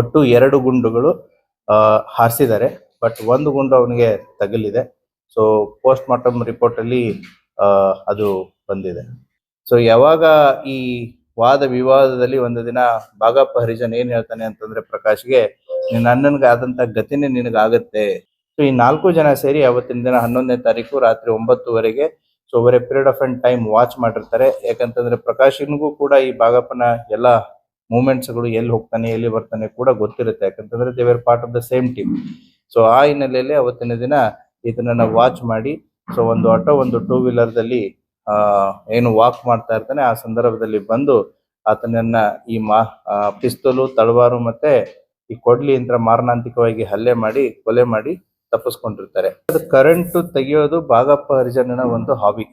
ಒಟ್ಟು ಎರಡು ಗುಂಡುಗಳು ಹಾರಿಸಿದ್ದಾರೆ. ಬಟ್ ಒಂದು ಗುಂಡು ಅವನಿಗೆ ತಗಲಿದೆ. ಸೊ ಪೋಸ್ಟ್ ಮಾರ್ಟಮ್ ರಿಪೋರ್ಟ್ ಅಲ್ಲಿ ಅದು ಬಂದಿದೆ. ಸೊ ಯಾವಾಗ ಈ ವಾದ ವಿವಾದದಲ್ಲಿ ಒಂದು ದಿನ ಬಾಗಪ್ಪ ಹರಿಜನ್ ಏನ್ ಹೇಳ್ತಾನೆ ಅಂತಂದ್ರೆ, ಪ್ರಕಾಶ್ಗೆ ಅಣ್ಣನ್ಗೆ ಆದಂತ ಗತಿನೇ ನಿನಗಾಗತ್ತೆ. ಸೊ ಈ ನಾಲ್ಕು ಜನ ಸೇರಿ ಅವತ್ತಿನ ದಿನ ಹನ್ನೊಂದನೇ ತಾರೀಕು ರಾತ್ರಿ ಒಂಬತ್ತುವರೆಗೆ so over a period of and time watch ಮಾಡಿರ್ತಾರೆ. ಯಾಕಂತಂದ್ರೆ, ಪ್ರಕಾಶ್ನಿಗೂ ಕೂಡ ಈ ಬಾಗಪ್ಪನ ಎಲ್ಲ ಮೂಮೆಂಟ್ಸ್ಗಳು ಎಲ್ಲಿ ಹೋಗ್ತಾನೆ, ಎಲ್ಲಿ ಬರ್ತಾನೆ ಕೂಡ ಗೊತ್ತಿರುತ್ತೆ. ಯಾಕಂತಂದ್ರೆ they are part of the same team so ಆ ಹಿನ್ನೆಲೆಯಲ್ಲಿ ಅವತ್ತಿನ ದಿನ ಇದನ್ನ ವಾಚ್ ಮಾಡಿ ಸೊ ಒಂದು ಆಟೋ ಒಂದು ಟೂ ವೀಲರ್ ದಲ್ಲಿ, ಆ, ಏನು ವಾಕ್ ಮಾಡ್ತಾ ಇರ್ತಾನೆ, ಆ ಸಂದರ್ಭದಲ್ಲಿ ಬಂದು ಆತನನ್ನ ಈ ಮಾ ಪಿಸ್ತೂಲು, ತಳವಾರು ಮತ್ತೆ ಈ ಕೊಡ್ಲಿ ಅಂತ ಮಾರಣಾಂತಿಕವಾಗಿ ಹಲ್ಲೆ ಮಾಡಿ, ಕೊಲೆ ಮಾಡಿ ತಪ್ಪಿಸ್ಕೊಂಡಿರ್ತಾರೆ. ಅದು ಕರೆಂಟ್ ತೆಗೆಯೋದು ಬಾಗಪ್ಪ ಹರಿಜನನ ಒಂದು ಹಾಬಿ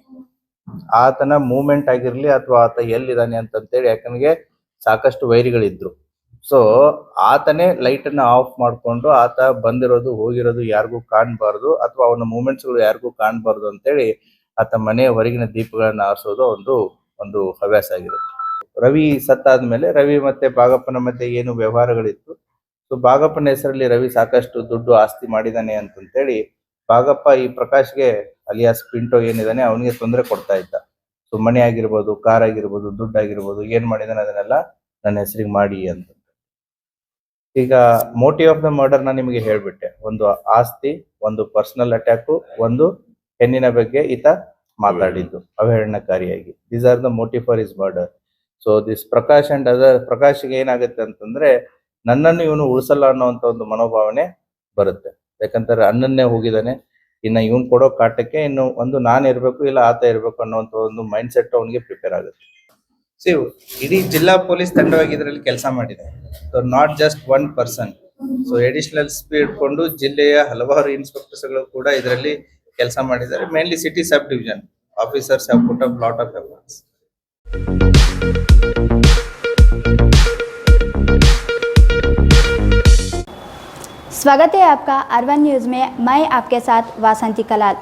ಆತನ ಮೂವ್ಮೆಂಟ್ ಆಗಿರ್ಲಿ ಅಥವಾ ಆತ ಎಲ್ಲಿದ್ದಾನೆ ಅಂತಂತೇಳಿ, ಯಾಕಂದ್ರೆ ಸಾಕಷ್ಟು ವೈರಿಗಳಿದ್ರು. ಸೊ ಆತನೇ ಲೈಟ್ ಅನ್ನ ಆಫ್ ಮಾಡಿಕೊಂಡು ಆತ ಬಂದಿರೋದು, ಹೋಗಿರೋದು ಯಾರಿಗೂ ಕಾಣಬಾರ್ದು ಅಥವಾ ಅವನ ಮೂಮೆಂಟ್ಸ್ಗಳು ಯಾರಿಗೂ ಕಾಣಬಾರ್ದು ಅಂತೇಳಿ ಆತ ಮನೆಯ ಹೊರಗಿನ ದೀಪಗಳನ್ನ ಆರಿಸೋದು ಒಂದು ಒಂದು ಹವ್ಯಾಸ ಆಗಿರುತ್ತೆ. ರವಿ ಸತ್ತಾದ ಮೇಲೆ ರವಿ ಮತ್ತೆ ಬಾಗಪ್ಪನ ಮಧ್ಯೆ ಏನು ವ್ಯವಹಾರಗಳಿತ್ತು? ಸೊ ಬಾಗಪ್ಪನ ಹೆಸರಲ್ಲಿ ರವಿ ಸಾಕಷ್ಟು ದುಡ್ಡು ಆಸ್ತಿ ಮಾಡಿದಾನೆ ಅಂತಂತೇಳಿ ಬಾಗಪ್ಪ ಈ ಪ್ರಕಾಶ್ಗೆ ಅಲಿಯಾಸ್ ಪಿಂಟೋ ಏನಿದಾನೆ, ಅವನಿಗೆ ತೊಂದರೆ ಕೊಡ್ತಾ ಇದ್ದ. ಸೊ ಮನೆ ಆಗಿರ್ಬೋದು ಕಾರ್ ಆಗಿರ್ಬೋದು, ದುಡ್ಡು ಆಗಿರ್ಬೋದು, ಏನ್ ಮಾಡಿದಾನೆ ಅದನ್ನೆಲ್ಲ ನನ್ನ ಹೆಸರಿಗೆ ಮಾಡಿ ಅಂತ. ಈಗ ಮೋಟಿವ್ ಆಫ್ ದ ಮರ್ಡರ್ ನಾನು ನಿಮಗೆ ಹೇಳ್ಬಿಟ್ಟೆ. ಒಂದು ಆಸ್ತಿ, ಒಂದು ಪರ್ಸನಲ್ ಅಟ್ಯಾಕು ಒಂದು ಹೆಣ್ಣಿನ ಬಗ್ಗೆ ಈತ ಮಾತಾಡಿದ್ದು, ಅವಹೇಳನಕಾರಿಯಾಗಿ. These are the motive for is murder so this Prakash and other ಪ್ರಕಾಶ್ಗೆ ಏನಾಗುತ್ತೆ ಅಂತಂದ್ರೆ, ನನ್ನನ್ನು ಇವನು ಉಳಿಸಲ್ಲ ಅನ್ನೋ ಒಂದು ಮನೋಭಾವನೆ ಬರುತ್ತೆ. ಯಾಕಂತಾರೆ ಅಣ್ಣನ್ನೇ ಹೋಗಿದ್ದಾನೆ ಇನ್ನ ಇವನ್ ಕೊಡೋ ಕಾಟಕ್ಕೆ ಇನ್ನು ಒಂದು ನಾನು ಇರಬೇಕು ಇಲ್ಲ ಆತ ಇರಬೇಕು ಅನ್ನೋ ಒಂದು ಮೈಂಡ್ ಸೆಟ್ ಅವನಿಗೆ ಪ್ರಿಪೇರ್ ಆಗುತ್ತೆ. ಸಿ ಇಡೀ ಜಿಲ್ಲಾ ಪೊಲೀಸ್ ತಂಡವಾಗಿ ಇದರಲ್ಲಿ ಕೆಲಸ ಮಾಡಿದೆ. So not just one person so additional speed ಇಟ್ಕೊಂಡು ಜಿಲ್ಲೆಯ ಹಲವಾರು ಇನ್ಸ್ಪೆಕ್ಟರ್ಸ್ಗಳು ಕೂಡ ಇದರಲ್ಲಿ ಕೆಲಸ ಮಾಡಿದ್ದಾರೆ. Mainly city sub division officers have put up lot of efforts स्वागत है आपका अरवन न्यूज़ में मैं आपके साथ वासंती कलाल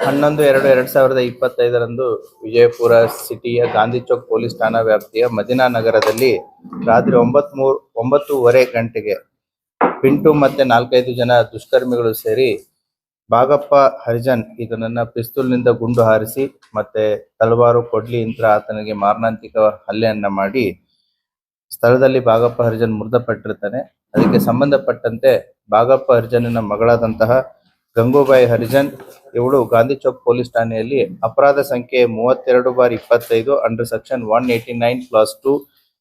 ಹನ್ನೊಂದು ಎರಡು ಎರಡ್ ಸಾವಿರದ ಇಪ್ಪತ್ತೈದರಂದು ವಿಜಯಪುರ ಸಿಟಿಯ ಗಾಂಧಿ ಚೌಕ್ ಪೊಲೀಸ್ ಠಾಣಾ ವ್ಯಾಪ್ತಿಯ ಮದಿನಾ ನಗರದಲ್ಲಿ ರಾತ್ರಿ ಒಂಬತ್ ಮೂರ್ ಒಂಬತ್ತೂವರೆ ಗಂಟೆಗೆ ಪಿಂಟು ಮತ್ತೆ ನಾಲ್ಕೈದು ಜನ ದುಷ್ಕರ್ಮಿಗಳು ಸೇರಿ ಬಾಗಪ್ಪ ಹರಿಜನ್ ಇದನ್ನ ಪಿಸ್ತೂಲ್ನಿಂದ ಗುಂಡು ಹಾರಿಸಿ ಮತ್ತೆ ತಲವಾರು ಕೊಡ್ಲಿ ಯಂತ್ರ ಆತನಿಗೆ ಮಾರಣಾಂತಿಕ ಹಲ್ಲೆಯನ್ನ ಮಾಡಿ ಸ್ಥಳದಲ್ಲಿ ಬಾಗಪ್ಪ ಹರಿಜನ್ ಮೃತಪಟ್ಟಿರ್ತಾನೆ ಅದಕ್ಕೆ ಸಂಬಂಧಪಟ್ಟಂತೆ ಬಾಗಪ್ಪ ಹರಿಜನನ ಮಗಳಾದಂತಹ ಗಂಗೂಬಾಯಿ ಹರಿಜನ್. ಇವಳು ಗಾಂಧಿ ಚೌಕ್ ಪೊಲೀಸ್ ಠಾಣೆಯಲ್ಲಿ ಅಪರಾಧ ಸಂಖ್ಯೆ ಮೂವತ್ತೆರಡು ಬಾರ್ ಇಪ್ಪತ್ತೈದು under section one eighty nine clause two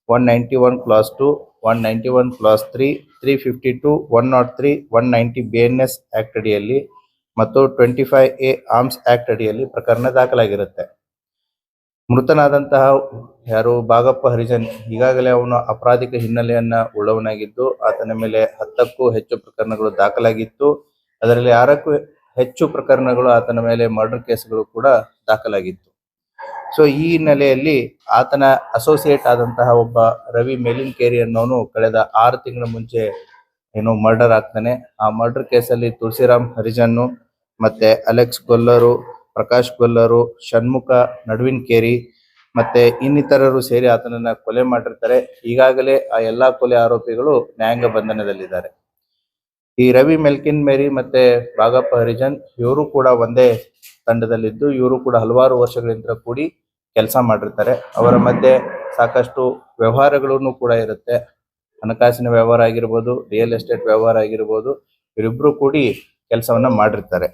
one ninety one clause two one ninety one clause three three fifty two one not three one ninety B N S act ಅಡಿಯಲ್ಲಿ ಮತ್ತು twenty five A arms act ಅಡಿಯಲ್ಲಿ ಪ್ರಕರಣ ದಾಖಲಾಗಿರುತ್ತೆ. ಮೃತನಾದಂತಹ ಯಾರು ಬಾಗಪ್ಪ ಹರಿಜನ್ ಈಗಾಗಲೇ ಅವನು ಅಪರಾಧಿಕ ಹಿನ್ನೆಲೆಯನ್ನ ಉಳ್ಳವನಾಗಿದ್ದು, ಆತನ ಮೇಲೆ ಹತ್ತಕ್ಕೂ ಹೆಚ್ಚು ಪ್ರಕರಣಗಳು ದಾಖಲಾಗಿತ್ತು. ಅದರಲ್ಲಿ ಆರಕ್ಕೂ ಹೆಚ್ಚು ಪ್ರಕರಣಗಳು ಆತನ ಮೇಲೆ ಮರ್ಡರ್ ಕೇಸ್ಗಳು ಕೂಡ ದಾಖಲಾಗಿತ್ತು. ಸೊ ಈ ಹಿನ್ನೆಲೆಯಲ್ಲಿ ಆತನ ಅಸೋಸಿಯೇಟ್ ಆದಂತಹ ಒಬ್ಬ ರವಿ ಮೇಲಿನ್ಕೇರಿ ಅನ್ನೋನು ಕಳೆದ ಆರು ತಿಂಗಳ ಮುಂಚೆ ಏನು ಮರ್ಡರ್ ಆಗ್ತಾನೆ. ಆ ಮರ್ಡರ್ ಕೇಸಲ್ಲಿ ತುಳಸಿರಾಮ್ ಹರಿಜನ್ನು ಮತ್ತೆ ಅಲೆಕ್ಸ್ ಗೊಲ್ಲರು ಪ್ರಕಾಶ್ ಗೊಲ್ಲರು, ಷಣ್ಮುಖ ನಡುವಿನ್ಕೇರಿ ಮತ್ತೆ ಇನ್ನಿತರರು ಸೇರಿ ಆತನನ್ನ ಕೊಲೆ ಮಾಡಿರ್ತಾರೆ. ಈಗಾಗಲೇ ಆ ಎಲ್ಲಾ ಕೊಲೆ ಆರೋಪಿಗಳು ನ್ಯಾಯಾಂಗ ಬಂಧನದಲ್ಲಿದ್ದಾರೆ. ಈ ರವಿ ಮೆಲ್ಕಿನ್ ಮೇರಿ ಮತ್ತೆ ಭಾಗಪ್ಪ ಹರಿಜನ್ ಇವರು ಕೂಡ ಒಂದೇ ತಂಡದಲ್ಲಿದ್ದು, ಇವರು ಕೂಡ ಹಲವಾರು ವರ್ಷಗಳಿಂದ ಕೂಡಿ ಕೆಲಸ ಮಾಡಿರ್ತಾರೆ. ಅವರ ಮಧ್ಯೆ ಸಾಕಷ್ಟು ವ್ಯವಹಾರಗಳನ್ನು ಕೂಡ ಇರುತ್ತೆ. ಹಣಕಾಸಿನ ವ್ಯವಹಾರ ಆಗಿರ್ಬೋದು, ರಿಯಲ್ ಎಸ್ಟೇಟ್ ವ್ಯವಹಾರ ಆಗಿರ್ಬೋದು, ಇವರಿಬ್ರು ಕೂಡಿ ಕೆಲಸವನ್ನ ಮಾಡಿರ್ತಾರೆ.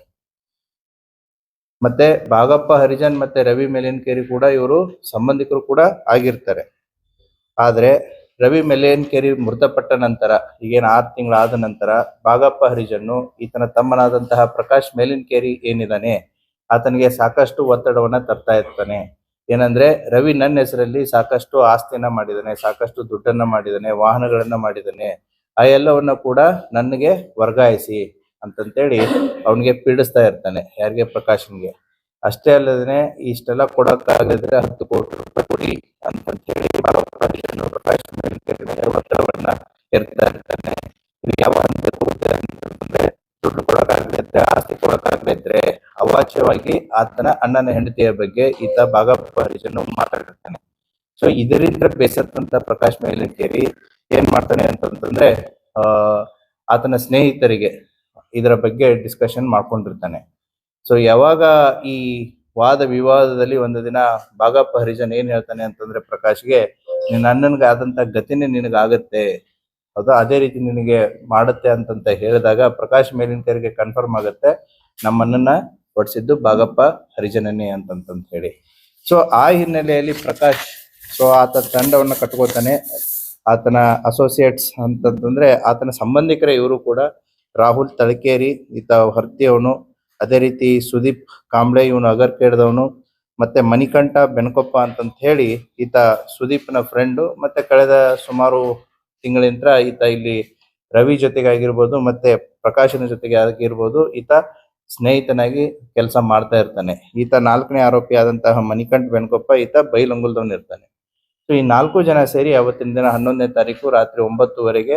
ಮತ್ತೆ ಭಾಗಪ್ಪ ಹರಿಜನ್ ಮತ್ತೆ ರವಿ ಮೆಲೇನ್ಕೇರಿ ಕೂಡ ಇವರು ಸಂಬಂಧಿಕರು ಕೂಡ ಆಗಿರ್ತಾರೆ. ಆದ್ರೆ ರವಿ ಮೆಲೇನ್ಕೇರಿ ಮೃತಪಟ್ಟ ನಂತರ, ಈಗೇನು ಆರು ತಿಂಗಳಾದ ನಂತರ ಭಾಗಪ್ಪ ಹರಿಜನ್ನು ಈತನ ತಮ್ಮನಾದಂತಹ ಪ್ರಕಾಶ್ ಮೇಲಿನ್ಕೇರಿ ಏನಿದ್ದಾನೆ ಆತನಿಗೆ ಸಾಕಷ್ಟು ಒತ್ತಡವನ್ನ ತರ್ತಾ ಇರ್ತಾನೆ. ಏನಂದ್ರೆ ರವಿ ನನ್ನ ಹೆಸರಲ್ಲಿ ಸಾಕಷ್ಟು ಆಸ್ತಿಯನ್ನ ಮಾಡಿದಾನೆ, ಸಾಕಷ್ಟು ದುಡ್ಡನ್ನ ಮಾಡಿದಾನೆ, ವಾಹನಗಳನ್ನ ಮಾಡಿದಾನೆ, ಆ ಎಲ್ಲವನ್ನ ಕೂಡ ನನಗೆ ವರ್ಗಾಯಿಸಿ. ಅಂತಂತೇಳಿ ಅವನಿಗೆ ಪೀಡಿಸ್ತಾ ಇರ್ತಾನೆ, ಯಾರಿಗೆ? ಪ್ರಕಾಶನ್ಗೆ. ಅಷ್ಟೇ ಅಲ್ಲದೆ ಇಷ್ಟೆಲ್ಲ ಕೊಡಕ್ಕಾಗದ್ರೆ ಹತ್ತು ಕೋಟಿ ರೂಪಾಯಿ ಕೊಡಿ ಅಂತಂತೇಳಿ ಪ್ರಕಾಶ್ ಮೇಲೆ ಒತ್ತಡವನ್ನ ಇರ್ತಾ ಇರ್ತಾನೆ. ಇದು ಯಾವ ಹಂತಕ್ಕೆ ಅಂತಂದ್ರೆ ದುಡ್ಡು ಕೊಡೋಕ್ಕಾಗದಿದ್ರೆ ಆಸ್ತಿ ಕೊಡೋಕ್ಕಾಗದಿದ್ರೆ ಅವಾಚ್ಯವಾಗಿ ಆತನ ಅಣ್ಣನ ಹೆಂಡತಿಯ ಬಗ್ಗೆ ಈತ ಭಾಗ ಹರಿಜನ್ ಮಾತಾಡಿರ್ತಾನೆ ಸೊ ಇದರಿಂದ ಬೇಸತ್ತಂತ ಪ್ರಕಾಶ್ ಮೇಲಿಕೇರಿ ಏನ್ ಮಾಡ್ತಾನೆ ಅಂತಂತಂದ್ರೆ ಆತನ ಸ್ನೇಹಿತರಿಗೆ ಇದರ ಬಗ್ಗೆ ಡಿಸ್ಕಷನ್ ಮಾಡ್ಕೊಂಡಿರ್ತಾನೆ. ಸೊ ಯಾವಾಗ ಈ ವಾದ ವಿವಾದದಲ್ಲಿ ಒಂದು ದಿನ ಬಾಗಪ್ಪ ಹರಿಜನ್ ಏನ್ ಹೇಳ್ತಾನೆ ಅಂತಂದ್ರೆ, ಪ್ರಕಾಶ್ಗೆ ನಿನ್ನ ಅಣ್ಣನ್ಗೆ ಆದಂತ ಗತಿನೇ ನಿನಗಾಗತ್ತೆ, ಅದು ಅದೇ ರೀತಿ ನಿನಗೆ ಮಾಡುತ್ತೆ ಅಂತಂತ ಹೇಳಿದಾಗ ಪ್ರಕಾಶ್ ಮೇಲಿನ ತೆರಿಗೆ ಕನ್ಫರ್ಮ್ ಆಗುತ್ತೆ ನಮ್ಮನ್ನ ಹೊಡಿಸಿದ್ದು ಬಾಗಪ್ಪ ಹರಿಜನನೇ ಅಂತಂತ ಹೇಳಿ. ಸೊ ಆ ಹಿನ್ನೆಲೆಯಲ್ಲಿ ಪ್ರಕಾಶ್ ಸೊ ಆತ ತಂಡವನ್ನು ಕಟ್ಕೋತಾನೆ. ಆತನ ಅಸೋಸಿಯೇಟ್ಸ್ ಅಂತಂತಂದ್ರೆ, ಆತನ ಸಂಬಂಧಿಕರ ಇವರು ಕೂಡ ರಾಹುಲ್ ತಳಕೇರಿ ಈತ ಹರ್ತಿಯವನು ಅದೇ ರೀತಿ ಸುದೀಪ್ ಕಾಂಬ್ಳೆ, ಇವನು ಅಗರ್ಕೇಡ್ದವನು ಮತ್ತೆ ಮಣಿಕಂಠ ಬೆನಕೊಪ್ಪ ಅಂತಂತ ಹೇಳಿ ಈತ ಸುದೀಪ್ನ ಫ್ರೆಂಡು ಮತ್ತೆ ಕಳೆದ ಸುಮಾರು ತಿಂಗಳಿಂದ ಈತ ಇಲ್ಲಿ ರವಿ ಜೊತೆಗೆ ಆಗಿರ್ಬೋದು ಮತ್ತೆ ಪ್ರಕಾಶನ ಜೊತೆಗೆ ಆಗಿರ್ಬೋದು ಈತ ಸ್ನೇಹಿತನಾಗಿ ಕೆಲಸ ಮಾಡ್ತಾ ಇರ್ತಾನೆ. ಈತ ನಾಲ್ಕನೇ ಆರೋಪಿ ಆದಂತಹ ಮಣಿಕಂಠ ಬೆನಕೊಪ್ಪ ಈತ ಬೈಲಂಗುಲ್ದವನ್ ಇರ್ತಾನೆ ಸೊ ಈ ನಾಲ್ಕು ಜನ ಸೇರಿ ಅವತ್ತಿನ ದಿನ ಹನ್ನೊಂದನೇ ತಾರೀಕು ರಾತ್ರಿ ಒಂಬತ್ತುವರೆಗೆ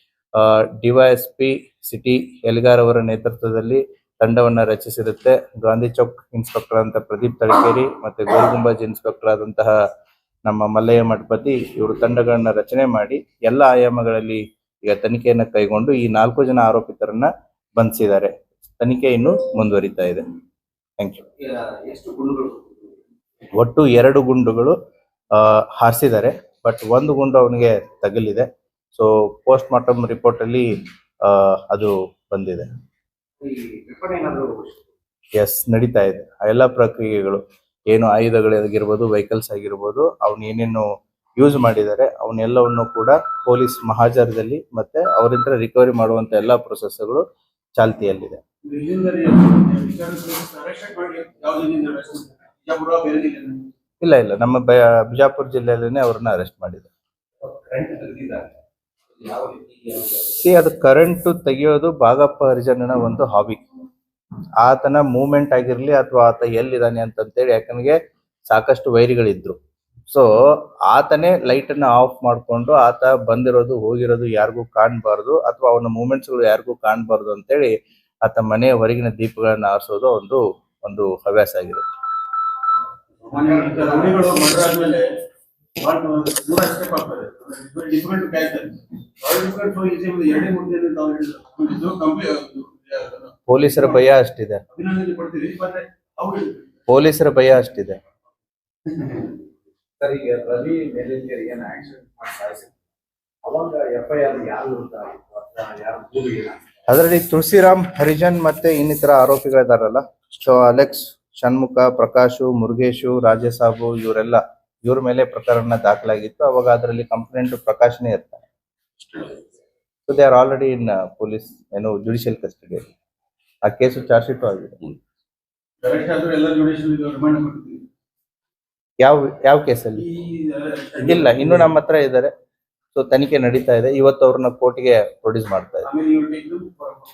ಡಿವೈಎಸ್ಪಿ ಸಿಟಿ ಎಲ್ಗಾರ್ ಅವರ ನೇತೃತ್ವದಲ್ಲಿ ತಂಡವನ್ನ ರಚಿಸಿರುತ್ತೆ. ಗಾಂಧಿ ಚೌಕ್ ಇನ್ಸ್ಪೆಕ್ಟರ್ ಅಂತ ಪ್ರದೀಪ್ ತಳಕೇರಿ ಮತ್ತೆ ಗೋಲ್ಗುಂಬಾಜ್ ಇನ್ಸ್ಪೆಕ್ಟರ್ ಆದಂತಹ ನಮ್ಮ ಮಲ್ಲಯ್ಯ ಮಠಪತಿ ಇವರು ತಂಡಗಳನ್ನ ರಚನೆ ಮಾಡಿ ಎಲ್ಲ ಆಯಾಮಗಳಲ್ಲಿ ಈಗ ತನಿಖೆಯನ್ನು ಕೈಗೊಂಡು ಈ ನಾಲ್ಕು ಜನ ಆರೋಪಿತರನ್ನ ಬಂಧಿಸಿದ್ದಾರೆ. ತನಿಖೆ ಇನ್ನು ಮುಂದುವರಿತಾ ಇದೆ. ಥ್ಯಾಂಕ್ ಯು ಒಟ್ಟು ಎರಡು ಗುಂಡುಗಳು ಹಾರಿಸಿದ್ದಾರೆ. ಬಟ್ ಒಂದು ಗುಂಡು ಅವನಿಗೆ ತಗಲಿದೆ. ಸೊ ಪೋಸ್ಟ್ ಮಾರ್ಟಮ್ ರಿಪೋರ್ಟ್ ಅಲ್ಲಿ ಅದು ಬಂದಿದೆ. ಎಸ್ ನಡೀತಾ ಇದೆ. ಆ ಎಲ್ಲ ಪ್ರಕ್ರಿಯೆಗಳು ಏನು ಆಯುಧಗಳಾಗಿರ್ಬೋದು ವೆಹಿಕಲ್ಸ್ ಆಗಿರ್ಬೋದು ಅವನು ಏನೇನು ಯೂಸ್ ಮಾಡಿದ್ದಾರೆ ಅವನ್ನೆಲ್ಲವನ್ನು ಕೂಡ ಪೊಲೀಸ್ ಮಹಾಜಾರದಲ್ಲಿ ಮತ್ತೆ ಅವರಿಂದ ರಿಕವರಿ ಮಾಡುವಂತ ಎಲ್ಲಾ ಪ್ರೊಸೆಸ್ಗಳು ಚಾಲ್ತಿಯಲ್ಲಿದೆ. ಇಲ್ಲ ಇಲ್ಲ ನಮ್ಮ ಬಿಜಾಪುರ ಜಿಲ್ಲೆಯಲ್ಲೇ ಅವ್ರನ್ನ ಅರೆಸ್ಟ್ ಮಾಡಿದ್ದಾರೆ ಕರೆಂಟ್ ತೆಗೆದಿದ್ದಾರೆ ಯಾವ ರೀತಿ ಸಿ ಅದು ಕರೆಂಟ್ ತೆಗೆಯೋದು ಭಾಗಪ್ಪ ಹರಿಜನನ ಒಂದು ಹಾಬಿ ಆತನ ಮೂವ್ಮೆಂಟ್ ಆಗಿರ್ಲಿ ಅಥವಾ ಆತ ಎಲ್ಲಿದ್ದಾನೆ ಅಂತಂತೇಳಿ ಯಾಕಂದ್ರೆ ಸಾಕಷ್ಟು ವೈರಿಗಳಿದ್ರು. ಸೊ ಆತನೇ ಲೈಟ್ ಅನ್ನ ಆಫ್ ಮಾಡಿಕೊಂಡು ಆತ ಬಂದಿರೋದು ಹೋಗಿರೋದು ಯಾರಿಗೂ ಕಾಣಬಾರ್ದು ಅಥವಾ ಅವನ ಮೂಮೆಂಟ್ಸ್ಗಳು ಯಾರಿಗೂ ಕಾಣಬಾರ್ದು ಅಂತೇಳಿ ಆತ ಮನೆಯ ಹೊರಗಿನ ದೀಪಗಳನ್ನ ಆರಿಸೋದು ಒಂದು ಒಂದು ಹವ್ಯಾಸ ಆಗಿರುತ್ತೆ. ಪೊಲೀಸರ ಭಯ ಅಷ್ಟಿದೆ. ಪೊಲೀಸರ ಭಯ ಅಷ್ಟಿದೆ. ಸರ್ ಈಗ ರವಿ ಮೇಲಿಂಗರಿಗೆ ಏನು ಆಕ್ಸಿಡೆಂಟ್ ಮಾಡಿ ಸಾಯಿಸಿದ್ರು ಅವಾಗ ಎಫ್ ಐ ಆರ್ ಯಾರು ವಿರುದ್ಧ ಆಗಿತ್ತು ಅಥವಾ ಯಾರು ದೂರಿಲ್ಲ ಅದರಲ್ಲಿ ತುಳಸಿರಾಮ್ ಹರಿಜನ್ ಮತ್ತೆ ಇನ್ನಿತರ ಆರೋಪಿಗಳಿದಾರಲ್ಲ. ಸೊ ಅಲೆಕ್ಸ್ ಷಣ್ಮುಖ ಪ್ರಕಾಶು ಮುರುಗೇಶು ರಾಜಸಾಬು ಇವರೆಲ್ಲ ಇವ್ರ ಮೇಲೆ ಪ್ರಕರಣ ದಾಖಲಾಗಿತ್ತು. ಅವಾಗ ಅದರಲ್ಲಿ ಕಂಪ್ಲೇಂಟ್ ಪ್ರಕಾಶನೇ ಇರ್ತಾರೆ so they are already in police ಏನು ಜುಡಿಷಿಯಲ್ ಕಸ್ಟಡಿ ಆ ಕೇಸು ಚಾರ್ಜ್ ಶೀಟು ಆಗಿದೆ. ಯಾವ ಯಾವ ಕೇಸಲ್ಲಿ? ಇಲ್ಲ ಇನ್ನು ನಮ್ಮ ಹತ್ರ ಇದ್ದಾರೆ. ಸೊ ತನಿಖೆ ನಡೀತಾ ಇದೆ. ಇವತ್ತು ಅವ್ರನ್ನ ಕೋರ್ಟ್ಗೆ ಪ್ರೊಡ್ಯೂಸ್ ಮಾಡ್ತಾ ಇದೆ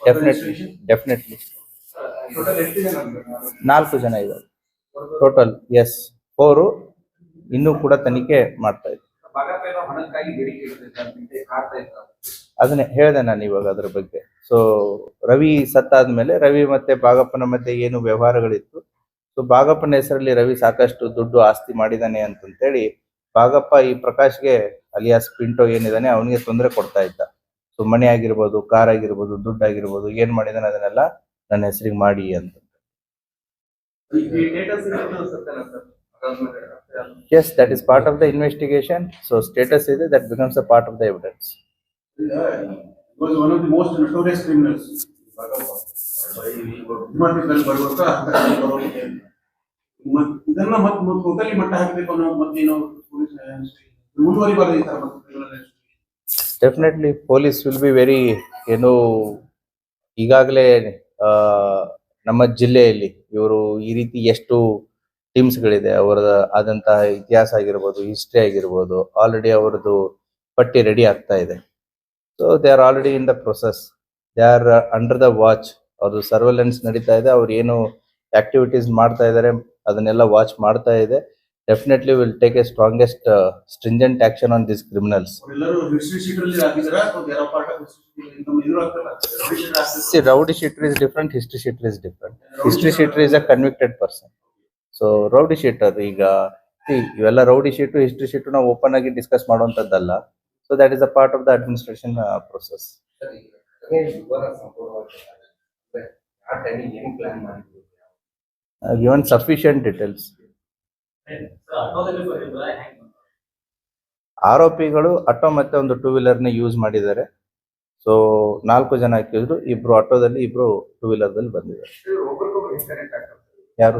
ಡೆಫಿನೆಟ್ಲಿ. ಡೆಫಿನೆಟ್ಲಿ? ನಾಲ್ಕು ಜನ ಇದ್ದಾರೆ. ಟೋಟಲ್ ಎಸ್ ಫೋರು ಇನ್ನೂ ಕೂಡ ತನಿಖೆ ಮಾಡ್ತಾ ಇದೆ ಹಣಕ್ಕಾಗಿ ಬೇಡಿಕೆ ಇಡ್ತಿದ್ದಂತೆ ಕಾಡ್ತಾ ಇದ್ದಾರೆ ಅದನ್ನೇ ಹೇಳಿದೆ ನಾನು ಇವಾಗ ಅದ್ರ ಬಗ್ಗೆ. ಸೊ ರವಿ ಸತ್ತಾದ್ಮೇಲೆ ರವಿ ಮತ್ತೆ ಬಾಗಪ್ಪನ ಮತ್ತೆ ಏನು ವ್ಯವಹಾರಗಳಿತ್ತು? ಸೊ ಬಾಗಪ್ಪನ ಹೆಸರಲ್ಲಿ ರವಿ ಸಾಕಷ್ಟು ದುಡ್ಡು ಆಸ್ತಿ ಮಾಡಿದಾನೆ ಅಂತಂತೇಳಿ ಬಾಗಪ್ಪ ಈ ಪ್ರಕಾಶ್ಗೆ ಅಲಿಯಾಸ್ ಪಿಂಟೋ ಏನಿದಾನೆ ಅವನಿಗೆ ತೊಂದರೆ ಕೊಡ್ತಾ ಇದ್ದ. ಸೊ ಮನೆ ಆಗಿರ್ಬೋದು ಕಾರ್ ಆಗಿರ್ಬೋದು ದುಡ್ಡು ಆಗಿರ್ಬೋದು ಏನ್ ಮಾಡಿದಾನೆ ಅದನ್ನೆಲ್ಲ ನನ್ನ ಹೆಸರಿಗೆ ಮಾಡಿ ಅಂತ. ಈ that is is part of the investigation so status ಇದೆ that becomes a part of the evidence He was one of the most notorious criminals. ಇದನ್ನ ಮತ್ ಟೋಟಲಿ ಮಟ್ಟ ಹಾಕ್ಬೇಕು ಅನ್ನೋ ಮತ್ತೇನೋ ಪೊಲೀಸ್ ಮುಂದುವರಿಬಾರ್ದು ಈ ತರ. Definitely police will be very ಏನು ಈಗಾಗಲೇ ನಮ್ಮ ಜಿಲ್ಲೆಯಲ್ಲಿ ಇವರು ಈ ರೀತಿ ಎಷ್ಟು ಟೀಮ್ಸ್ಗಳಿದೆ ಅವರ ಆದಂತಹ ಇತಿಹಾಸ ಆಗಿರ್ಬೋದು ಹಿಸ್ಟ್ರಿ ಆಗಿರ್ಬೋದು ಆಲ್ರೆಡಿ ಅವರದು ಪಟ್ಟಿ ರೆಡಿ ಆಗ್ತಾ ಇದೆ. So they are already in the process they are under the watch ಅವ್ರದ್ದು ಸರ್ವೆಲೆನ್ಸ್ ನಡೀತಾ ಇದೆ. ಅವ್ರು ಏನು ಆಕ್ಟಿವಿಟೀಸ್ ಮಾಡ್ತಾ ಇದ್ದಾರೆ ಅದನ್ನೆಲ್ಲ ವಾಚ್ ಮಾಡ್ತಾ ಇದೆ. Definitely will take a strongest stringent action on this criminals sheet rowdy sheet rowdy sheeter is different history sheeter is different history sheeter is a convicted person so rowdy sheet ಅದು ಈಗ. ಇವೆಲ್ಲ rowdy sheet history sheet ನಾವು open ಆಗಿ discuss ಮಾಡುವಂಥದ್ದಲ್ಲ so that is a part of the administration process given sufficient details ಆರೋಪಿಗಳು auto ಮತ್ತೆ ಒಂದು two ವೀಲರ್ನ use ಮಾಡಿದ್ದಾರೆ. ಸೊ ನಾಲ್ಕು ಜನ ಹಾಕಿದ್ರು ಇಬ್ರು ಆಟೋದಲ್ಲಿ ಇಬ್ರು ಟೂ ವೀಲರ್ ದಲ್ಲಿ ಬಂದಿದ್ದಾರೆ. ಯಾರು?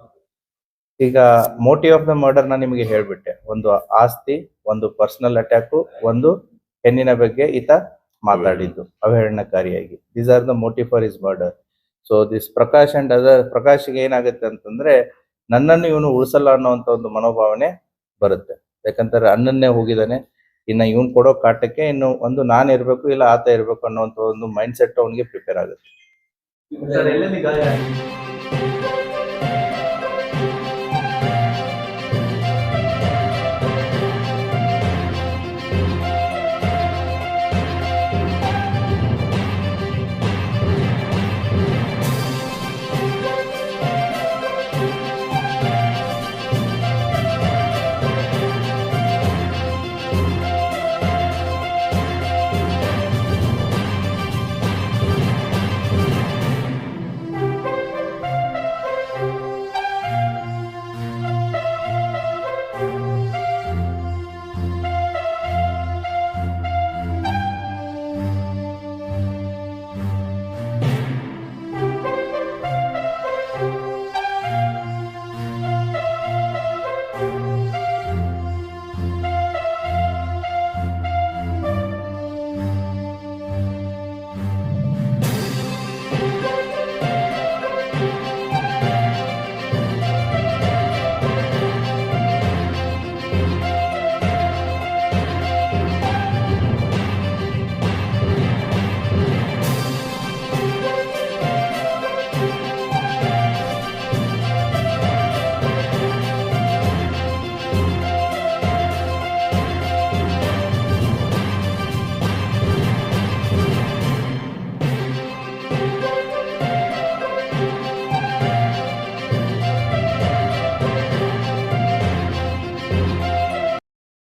ಈಗ ಮೋಟಿವ್ ಆಫ್ ದ ಮರ್ಡರ್ನ ನಿಮಗೆ ಹೇಳ್ಬಿಟ್ಟೆ. ಒಂದು ಆಸ್ತಿ, ಒಂದು ಪರ್ಸನಲ್ ಅಟ್ಯಾಕು ಒಂದು ಹೆಣ್ಣಿನ ಬಗ್ಗೆ ಈತ ಮಾತಾಡಿದ್ದು, ಅವಹೇಳನಕಾರಿಯಾಗಿ. These are the motive for is murder so this Prakash and other ಪ್ರಕಾಶ್ಗೆ ಏನಾಗುತ್ತೆ ಅಂತಂದ್ರೆ, ನನ್ನನ್ನು ಇವನು ಉಳಿಸಲ್ಲ ಅನ್ನೋಂತ ಒಂದು ಮನೋಭಾವನೆ ಬರುತ್ತೆ. ಯಾಕಂತಾರೆ ಅಣ್ಣನ್ನೇ ಹೋಗಿದ್ದಾನೆ. ಇನ್ನ ಇವನ್ ಕೊಡೋ ಕಾಟಕ್ಕೆ ಇನ್ನು ಒಂದು ನಾನು ಇರ್ಬೇಕು, ಇಲ್ಲ ಆತ ಇರ್ಬೇಕು ಅನ್ನೋಂತ ಒಂದು ಮೈಂಡ್ ಸೆಟ್ ಅವನಿಗೆ ಪ್ರಿಪೇರ್ ಆಗುತ್ತೆ.